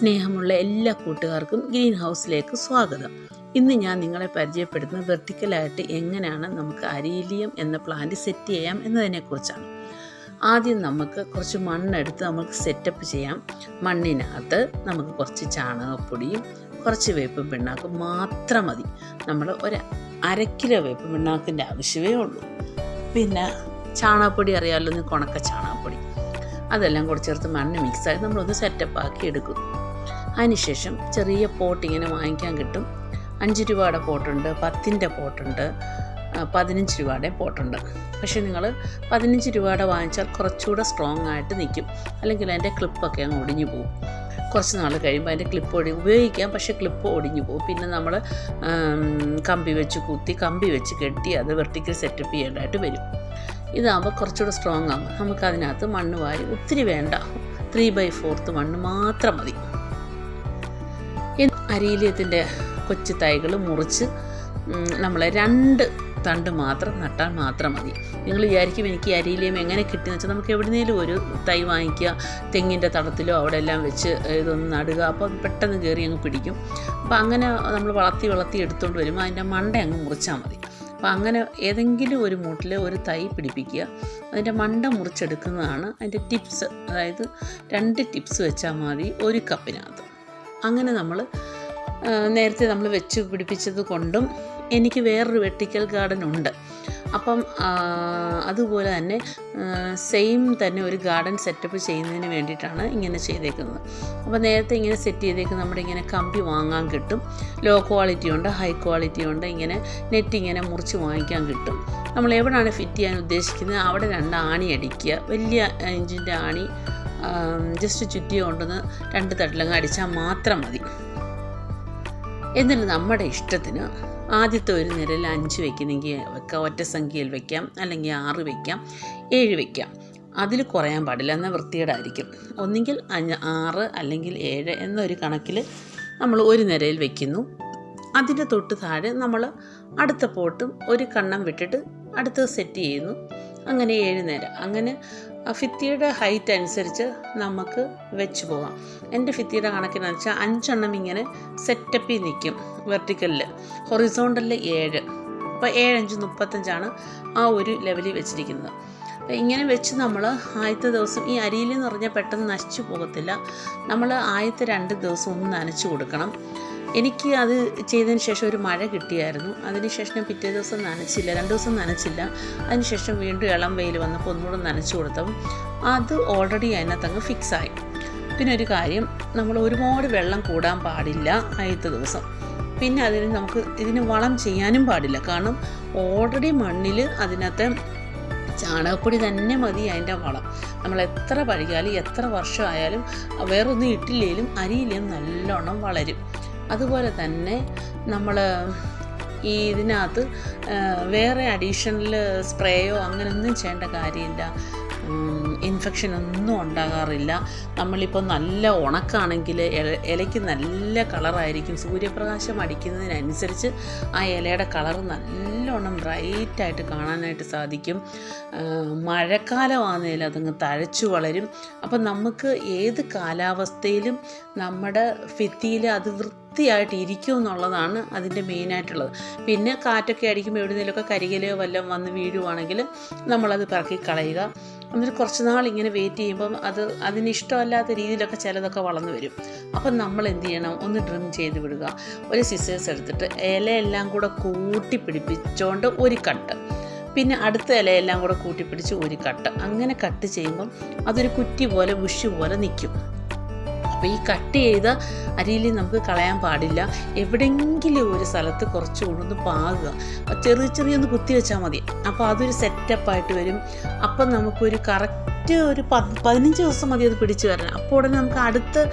സ്നേഹമുള്ള എല്ലാ കൂട്ടുകാർക്കും ഗ്രീൻ ഹൗസിലേക്ക് സ്വാഗതം. ഇന്ന് ഞാൻ നിങ്ങളെ പരിചയപ്പെടുത്തുന്ന വെർട്ടിക്കലായിട്ട് എങ്ങനെയാണ് നമുക്ക് അരീലിയം എന്ന പ്ലാന്റ് സെറ്റ് ചെയ്യാം എന്നതിനെക്കുറിച്ചാണ്. ആദ്യം നമുക്ക് കുറച്ച് മണ്ണെടുത്ത് നമുക്ക് സെറ്റപ്പ് ചെയ്യാം. മണ്ണിനകത്ത് നമുക്ക് കുറച്ച് ചാണകപ്പൊടിയും കുറച്ച് വേപ്പ് പിണ്ണാക്കും മാത്രം മതി. നമ്മൾ ഒരു അര കിലോ വേപ്പ് പിണ്ണാക്കിന്റെ ആവശ്യമേ ഉള്ളൂ. പിന്നെ ചാണകപ്പൊടി അറിയാമല്ലോ ഉണക്ക ചാണകപ്പൊടി. അതെല്ലാം കൂടി ചേർത്ത് മണ്ണ് മിക്സായി നമ്മളൊന്ന് സെറ്റപ്പ് ആക്കി എടുക്കും. അതിനുശേഷം ചെറിയ പോട്ട് ഇങ്ങനെ വാങ്ങിക്കാൻ കിട്ടും. അഞ്ച് രൂപയുടെ പോട്ടുണ്ട് പത്തിന്റെ പോട്ടുണ്ട് പതിനഞ്ച് രൂപയുടെ പോട്ടുണ്ട്. പക്ഷേ നിങ്ങൾ പതിനഞ്ച് രൂപയുടെ വാങ്ങിച്ചാൽ കുറച്ചുകൂടെ സ്ട്രോങ് ആയിട്ട് നിൽക്കും. അല്ലെങ്കിൽ അതിന്റെ ക്ലിപ്പൊക്കെ അങ്ങ് ഒടിഞ്ഞു പോകും. കുറച്ച് നാൾ കഴിയുമ്പോൾ അതിന്റെ ക്ലിപ്പ് ഒടി ഉപയോഗിക്കാം പക്ഷേ ക്ലിപ്പ് ഒടിഞ്ഞു പോകും. പിന്നെ നമ്മൾ കമ്പി വെച്ച് കുത്തി കമ്പി വെച്ച് കെട്ടി അത് വെർട്ടിക്കൽ സെറ്റപ്പ് ചെയ്യേണ്ടതായിട്ട് വരും. ഇതാകുമ്പോൾ കുറച്ചുകൂടെ സ്ട്രോങ് ആകും. നമുക്കതിനകത്ത് മണ്ണ് വാരി ഒത്തിരി വേണ്ട. ത്രീ ബൈ ഫോർത്ത് മണ്ണ് മാത്രം മതി. അരീലിയത്തിന്റെ കൊച്ചു തൈകൾ മുറിച്ച് നമ്മൾ രണ്ട് തണ്ട് മാത്രം നട്ടാൽ മാത്രം മതി. നിങ്ങൾ വിചാരിക്കും എനിക്ക് ഈ അരീലിയം എങ്ങനെ കിട്ടിയെന്ന് വെച്ചാൽ നമുക്ക് എവിടുന്നേലും ഒരു തൈ വാങ്ങിക്കുക തെങ്ങിന്റെ തടത്തിലോ അവിടെ എല്ലാം വെച്ച് ഇതൊന്ന് നടുക. അപ്പോൾ പെട്ടെന്ന് കയറി അങ്ങ് പിടിക്കും. അപ്പോൾ അങ്ങനെ നമ്മൾ വളർത്തി വളർത്തി എടുത്തുകൊണ്ട് വരുമ്പോൾ അതിന്റെ മണ്ട അങ്ങ് മുറിച്ചാൽ മതി. അപ്പോൾ അങ്ങനെ ഏതെങ്കിലും ഒരു മൂട്ടിൽ ഒരു തൈ പിടിപ്പിക്കുക. അതിന്റെ മണ്ട മുറിച്ചെടുക്കുന്നതാണ് അതിന്റെ ടിപ്സ്. അതായത് രണ്ട് ടിപ്സ് വെച്ചാൽ മതി ഒരു കപ്പിനകത്ത്. അങ്ങനെ നമ്മൾ നേരത്തെ നമ്മൾ വെച്ച് പിടിപ്പിച്ചത് കൊണ്ടും എനിക്ക് വേറൊരു വെട്ടിക്കൽ ഗാർഡൻ ഉണ്ട്. അപ്പം അതുപോലെ തന്നെ സെയിം തന്നെ ഒരു ഗാർഡൻ സെറ്റപ്പ് ചെയ്യുന്നതിന് വേണ്ടിയിട്ടാണ് ഇങ്ങനെ ചെയ്തേക്കുന്നത്. അപ്പോൾ നേരത്തെ ഇങ്ങനെ സെറ്റ് ചെയ്തേക്കുന്ന നമ്മുടെ ഇങ്ങനെ കമ്പി വാങ്ങാൻ കിട്ടും. ലോ ക്വാളിറ്റി ഉണ്ട് ഹൈ ക്വാളിറ്റി ഉണ്ട് ഇങ്ങനെ നെറ്റ് ഇങ്ങനെ മുറിച്ച് വാങ്ങിക്കാൻ കിട്ടും. നമ്മൾ എവിടെയാണ് ഫിറ്റ് ചെയ്യാൻ ഉദ്ദേശിക്കുന്നത്? അവിടെ രണ്ട് ആണി അടിക്കുക. വലിയ ഇഞ്ചിന്റെ ആണി ജസ്റ്റ് ചുറ്റിയ കൊണ്ടുവന്ന് രണ്ട് തട്ടിലങ്ങ് അടിച്ചാൽ മാത്രം മതി. എന്നിട്ട് നമ്മുടെ ഇഷ്ടത്തിന് ആദ്യത്തെ ഒരു നിരയിൽ അഞ്ച് വെക്കുന്നെങ്കിൽ വെക്കാം. ഒറ്റ സംഖ്യയിൽ വെക്കാം. അല്ലെങ്കിൽ ആറ് വെക്കാം. ഏഴ് വെക്കാം. അതിൽ കുറയാൻ പാടില്ല. എന്നാൽ വൃത്തികേടായിരിക്കും. ഒന്നുകിൽ അഞ്ച് ആറ് അല്ലെങ്കിൽ ഏഴ് എന്നൊരു കണക്കിൽ നമ്മൾ ഒരു നിരയിൽ വെക്കുന്നു. അതിന്റെ തൊട്ട് താഴെ നമ്മൾ അടുത്ത പോട്ടും ഒരു കണ്ണം വിട്ടിട്ട് അടുത്തത് സെറ്റ് ചെയ്യുന്നു. അങ്ങനെ ഏഴ് നേരം. അങ്ങനെ ആ ഭിത്തിയുടെ ഹൈറ്റ് അനുസരിച്ച് നമുക്ക് വെച്ച് പോകാം. എന്റെ ഫിത്തിയുടെ കണക്കിനെന്ന് വെച്ചാൽ അഞ്ചെണ്ണം ഇങ്ങനെ സെറ്റപ്പിൽ നിൽക്കും വെർട്ടിക്കലിൽ ഹൊറിസോണ്ടലിൽ ഏഴ്. അപ്പോൾ ഏഴഞ്ച് മുപ്പത്തഞ്ചാണ് ആ ഒരു ലെവലിൽ വെച്ചിരിക്കുന്നത്. ഇങ്ങനെ വെച്ച് നമ്മൾ ആദ്യത്തെ ദിവസം ഈ അരിയിൽ എന്ന് പറഞ്ഞാൽ പെട്ടെന്ന് നശിച്ചു പോകത്തില്ല. നമ്മൾ ആദ്യത്തെ രണ്ട് ദിവസം ഒന്ന് നനച്ചു കൊടുക്കണം. എനിക്ക് അത് ചെയ്തതിന് ശേഷം ഒരു മഴ കിട്ടിയായിരുന്നു. അതിനുശേഷം ഞാൻ പിറ്റേ ദിവസം നനച്ചില്ല. രണ്ട് ദിവസം നനച്ചില്ല. അതിനുശേഷം വീണ്ടും ഇളം വെയിൽ വന്നപ്പോൾ ഒന്നുകൂടെ നനച്ചു കൊടുത്തപ്പം അത് ഓൾറെഡി അതിനകത്തങ്ങ് ഫിക്സായി പിന്നെ ഒരു കാര്യം നമ്മൾ ഒരുപാട് വെള്ളം കൂടാൻ പാടില്ല ആദ്യത്തെ ദിവസം. പിന്നെ അതിന് നമുക്ക് ഇതിന് വളം ചെയ്യാനും പാടില്ല. കാരണം ഓൾറെഡി മണ്ണിൽ അതിനകത്ത് ചാണകപ്പൊടി തന്നെ മതി അതിന്റെ വളം. നമ്മൾ എത്ര പഴിക്കാലും എത്ര വർഷമായാലും വേറൊന്നും ഇട്ടില്ലെങ്കിലും അരിയിലും നല്ലോണം വളരും. അതുപോലെ തന്നെ നമ്മൾ ഈ ഇതിനകത്ത് വേറെ അഡീഷണൽ സ്പ്രേയോ അങ്ങനെയൊന്നും ചെയ്യേണ്ട കാര്യമില്ല. ഇൻഫെക്ഷൻ ഒന്നും ഉണ്ടാകാറില്ല. നമ്മളിപ്പോൾ നല്ല ഉണക്കാണെങ്കിൽ ഇല- ഇലയ്ക്ക് നല്ല കളറായിരിക്കും. സൂര്യപ്രകാശം അടിക്കുന്നതിനനുസരിച്ച് ആ ഇലയുടെ കളർ നല്ലോണം ബ്രൈറ്റായിട്ട് കാണാനായിട്ട് സാധിക്കും. ആ, മഴക്കാലമാണെങ്കിലും അതങ്ങ് തഴച്ചു വളരും. അപ്പം നമുക്ക് ഏത് കാലാവസ്ഥയിലും നമ്മുടെ ഭിത്തിയിൽ അത് വൃത്തിയായിട്ട് ഇരിക്കും എന്നുള്ളതാണ് അതിന്റെ മെയിനായിട്ടുള്ളത്. പിന്നെ കാറ്റൊക്കെ അടിക്കുമ്പോൾ എവിടെയെങ്കിലുമൊക്കെ കരികലയോ വല്ലതും വന്ന് വീഴുവാണെങ്കിൽ നമ്മളത് പിറക്കി കളയുക. എന്നിട്ട് കുറച്ച് നാൾ ഇങ്ങനെ വെയിറ്റ് ചെയ്യുമ്പം അത് അതിന് ഇഷ്ടമല്ലാത്ത രീതിയിലൊക്കെ ചിലതൊക്കെ വളർന്നു വരും. അപ്പം നമ്മൾ എന്ത് ചെയ്യണം? ഒന്ന് ഡ്രിം ചെയ്ത് വിടുക. ഒരു സിസേഴ്സ് എടുത്തിട്ട് ഇലയെല്ലാം കൂടെ കൂട്ടി പിടിപ്പിച്ചുകൊണ്ട് ഒരു കട്ട് പിന്നെ അടുത്ത ഇലയെല്ലാം കൂടെ കൂട്ടിപ്പിടിച്ച് ഒരു കട്ട് അങ്ങനെ കട്ട് ചെയ്യുമ്പം അതൊരു കുറ്റി പോലെ ബുഷ് പോലെ നിൽക്കും. അപ്പോൾ ഈ കട്ട് ചെയ്ത അരിയിൽ നമുക്ക് കളയാൻ പാടില്ല. എവിടെയെങ്കിലും ഒരു സ്ഥലത്ത് കുറച്ച് കൊണ്ടൊന്ന് പാകുക. ചെറിയ ചെറിയൊന്ന് കുത്തി വെച്ചാൽ മതി. അപ്പോൾ അതൊരു സെറ്റപ്പായിട്ട് വരും. അപ്പം നമുക്കൊരു കറക്റ്റ് ഒരു പത് പതിനഞ്ച് ദിവസം മതി അത് പിടിച്ച് വരണം. അപ്പോൾ ഉടനെ നമുക്ക് അടുത്ത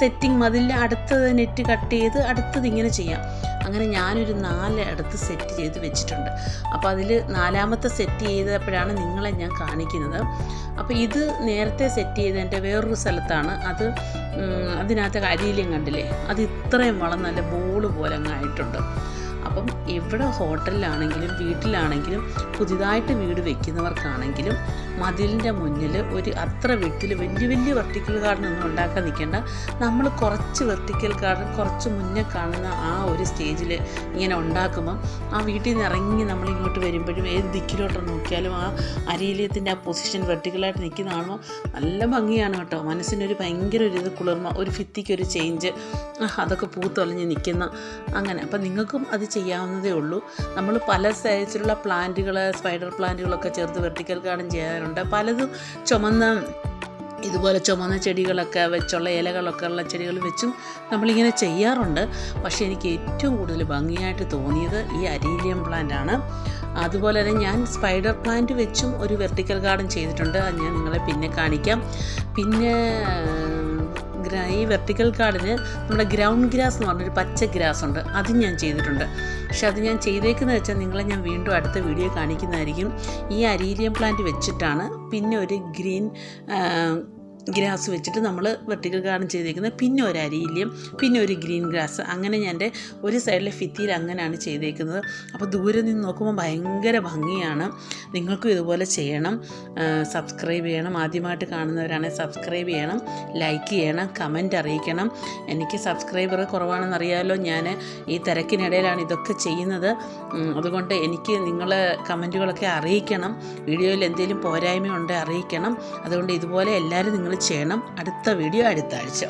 സെറ്റിംഗ് മതിലിൽ അടുത്തത് നെറ്റ് കട്ട് ചെയ്ത് അടുത്തത് ഇങ്ങനെ ചെയ്യാം. അങ്ങനെ ഞാനൊരു നാല് അടുത്ത് സെറ്റ് ചെയ്ത് വെച്ചിട്ടുണ്ട്. അപ്പോൾ അതിൽ നാലാമത്തെ സെറ്റ് ചെയ്തപ്പോഴാണ് നിങ്ങളെ ഞാൻ കാണിക്കുന്നത്. അപ്പോൾ ഇത് നേരത്തെ സെറ്റ് ചെയ്തതിന്റെ വേറൊരു സ്ഥലത്താണ്. അത് അതിനകത്ത് അരിയിലും കണ്ടില്ലേ? അത് ഇത്രയും വളം നല്ല ബോൾ പോലെ അങ്ങ് ആയിട്ടുണ്ട്. അപ്പം എവിടെ ഹോട്ടലിലാണെങ്കിലും വീട്ടിലാണെങ്കിലും പുതിയതായിട്ട് വീട് വെക്കുന്നവർക്കാണെങ്കിലും മതിലിന്റെ മുന്നിൽ ഒരു അത്ര വീട്ടിൽ വലിയ വലിയ വെർട്ടിക്കൽ ഗാർഡൻ ഒന്നും ഉണ്ടാക്കാൻ നിൽക്കേണ്ട. നമ്മൾ കുറച്ച് വെർട്ടിക്കൽ ഗാർഡൻ കുറച്ച് മുന്നേ കാണുന്ന ആ ഒരു സ്റ്റേജിൽ ഇങ്ങനെ ഉണ്ടാക്കുമ്പം ആ വീട്ടിൽ നിന്ന് ഇറങ്ങി നമ്മൾ ഇങ്ങോട്ട് വരുമ്പോഴും ഏത് ദിക്കിലോട്ട് നോക്കിയാലും ആ അരീലിയത്തിന്റെ ആ പൊസിഷൻ വെർട്ടിക്കലായിട്ട് നിൽക്കുന്ന കാണുമ്പോൾ നല്ല ഭംഗിയാണ് കേട്ടോ. മനസ്സിനൊരു ഭയങ്കര ഒരു ഇത് കുളിർമ ഒരു ഭിത്തിക്കൊരു ചേഞ്ച്. അതൊക്കെ പൂത്തൊലഞ്ഞ് നിൽക്കുന്ന അങ്ങനെ. അപ്പം നിങ്ങൾക്കും അത് ചെയ്യാവുന്നതേ ഉള്ളൂ. നമ്മൾ പല സൈസിലുള്ള പ്ലാന്റുകൾ സ്പൈഡർ പ്ലാന്റുകളൊക്കെ ചേർത്ത് വെർട്ടിക്കൽ ഗാർഡൻ ചെയ്യാറുണ്ട്. പലതും ചുമന്ന ഇതുപോലെ ചുമന്ന ചെടികളൊക്കെ വെച്ചുള്ള ഇലകളൊക്കെ ഉള്ള ചെടികൾ വെച്ചും നമ്മളിങ്ങനെ ചെയ്യാറുണ്ട്. പക്ഷേ എനിക്ക് ഏറ്റവും കൂടുതൽ ഭംഗിയായിട്ട് തോന്നിയത് ഈ അരീലിയം പ്ലാന്റ് ആണ്. അതുപോലെ തന്നെ ഞാൻ സ്പൈഡർ പ്ലാന്റ് വെച്ചും ഒരു വെർട്ടിക്കൽ ഗാർഡൻ ചെയ്തിട്ടുണ്ട്. അത് ഞാൻ നിങ്ങളെ പിന്നെ കാണിക്കാം. പിന്നെ ഈ വെർട്ടിക്കൽ ഗാർഡന് നമ്മുടെ ഗ്രൗണ്ട് ഗ്രാസ് എന്ന് പറഞ്ഞൊരു പച്ച ഗ്രാസ് ഉണ്ട്. അത് ഞാൻ ചെയ്തിട്ടുണ്ട്. പക്ഷെ അത് ഞാൻ ചെയ്തേക്കുന്നത് വെച്ചാൽ നിങ്ങളെ ഞാൻ വീണ്ടും അടുത്ത വീഡിയോ കാണിക്കുന്നതായിരിക്കും. ഈ അരീലിയം പ്ലാന്റ് വെച്ചിട്ടാണ് പിന്നെ ഒരു ഗ്രീൻ ഗ്രാസ് വെച്ചിട്ട് നമ്മൾ വെർട്ടിക്കൽ ഗാർഡൻ ചെയ്തേക്കുന്നത്. പിന്നെ ഒരു അരിയിലും പിന്നെ ഒരു ഗ്രീൻ ഗ്രാസ്. അങ്ങനെ ഞാൻ എന്റെ ഒരു സൈഡിലെ ഫിത്തിയിൽ അങ്ങനെയാണ് ചെയ്തേക്കുന്നത്. അപ്പോൾ ദൂരെ നിന്ന് നോക്കുമ്പോൾ ഭയങ്കര ഭംഗിയാണ്. നിങ്ങൾക്കും ഇതുപോലെ ചെയ്യണം. സബ്സ്ക്രൈബ് ചെയ്യണം. ആദ്യമായിട്ട് കാണുന്നവരാണെങ്കിൽ സബ്സ്ക്രൈബ് ചെയ്യണം. ലൈക്ക് ചെയ്യണം. കമന്റ് അറിയിക്കണം. എനിക്ക് സബ്സ്ക്രൈബർ കുറവാണെന്ന് അറിയാമല്ലോ ഞാൻ. ഈ തിരക്കിനിടയിലാണ് ഇതൊക്കെ ചെയ്യുന്നത്. അതുകൊണ്ട് എനിക്ക് നിങ്ങൾ കമന്റുകളൊക്കെ അറിയിക്കണം. വീഡിയോയിൽ എന്തെങ്കിലും പോരായ്മ ഉണ്ടെങ്കിൽ അറിയിക്കണം. അതുകൊണ്ട് ഇതുപോലെ എല്ലാവരും നിങ്ങൾ ചെയ്യണം. അടുത്ത വീഡിയോ അടുത്ത ആഴ്ച.